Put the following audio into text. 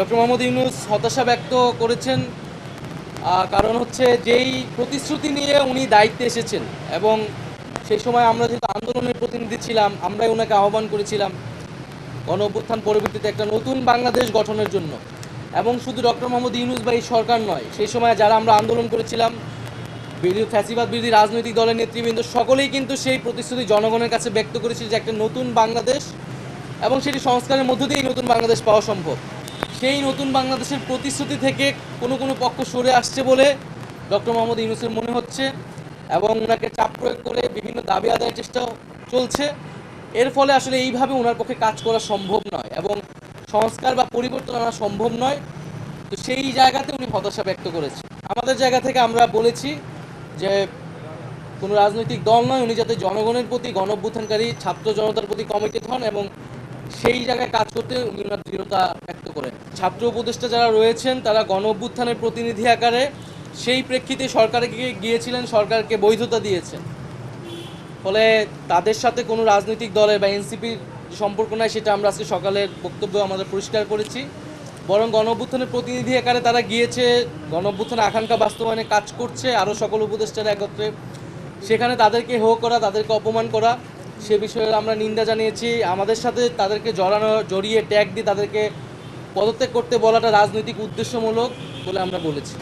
Doctor Mohammad Yunus হতাশা ব্যক্ত করেছেন কারণ হচ্ছে যেই প্রতিশ্রুতি নিয়ে উনি দায়িত্বে এসেছেন এবং সেই সময় আমরা যেহেতু আন্দোলনের প্রতিনিধি ছিলাম, আমরাই ওনাকে আহ্বান করেছিলাম গণ অভ্যুত্থান পরবর্তীতে একটা নতুন বাংলাদেশ গঠনের জন্য। এবং শুধু ডক্টর মোহাম্মদ ইউনুস বা এই সরকার নয়, সেই সময় যারা আমরা আন্দোলন করেছিলাম, বিরোধী ফ্যাসিবাদ, বিরোধী রাজনৈতিক দলের নেতৃবৃন্দ, সকলেই কিন্তু সেই প্রতিশ্রুতি জনগণের কাছে ব্যক্ত করেছিল যে একটা নতুন বাংলাদেশ এবং সেটি সংস্কারের মধ্য দিয়েই নতুন বাংলাদেশ পাওয়া সম্ভব। সেই নতুন বাংলাদেশের প্রতিশ্রুতি থেকে কোনো কোনো পক্ষ সরে আসছে বলে ডক্টর মোহাম্মদ ইউনুসের মনে হচ্ছে এবং ওনাকে চাপ প্রয়োগ করে বিভিন্ন দাবি আদায়ের চেষ্টা চলছে। এর ফলে আসলে এইভাবে ওনার পক্ষে কাজ করা সম্ভব নয় এবং সংস্কার বা পরিবর্তন আনা সম্ভব নয়। তো সেই জায়গাতে উনি হতাশা ব্যক্ত করেছে আমাদের জায়গা থেকে আমরা বলেছি যে কোনো রাজনৈতিক দল নয়, উনি যাতে জনগণের প্রতি গণ অভ্যুত্থানকারী ছাত্র জনতার প্রতি কমিটেড হন এবং সেই জায়গায় কাজ করতে উনি দৃঢ়তা ব্যক্ত করেন। ছাত্র উপদেষ্টা যারা রয়েছেন, তারা গণ অভ্যুত্থানের প্রতিনিধি আকারে সেই প্রেক্ষিতে সরকারকে গিয়েছিলেন, সরকারকে বৈধতা দিয়েছেন। ফলে তাদের সাথে কোনো রাজনৈতিক দলের বা এনসিপির সম্পর্ক নাই, সেটা আমরা আজকে সকালের বক্তব্য আমাদের পরিষ্কার করেছি। বরং গণ অভ্যুত্থানের প্রতিনিধি আকারে তারা গিয়েছে গণ অভ্যুত্থানের আকাঙ্ক্ষা বাস্তবায়নে কাজ করছে, আরও সকল উপদেষ্টারা একত্রে। সেখানে তাদেরকে হো করা, তাদেরকে অপমান করা সে বিষয়ে আমরা নিন্দা জানিয়েছি। আমাদের সাথে তাদেরকে জড়ানো, জড়িয়ে ট্যাগ দিয়ে তাদেরকে পদত্যাগ করতে বলাটা রাজনৈতিক উদ্দেশ্যমূলক বলে আমরা বলেছি।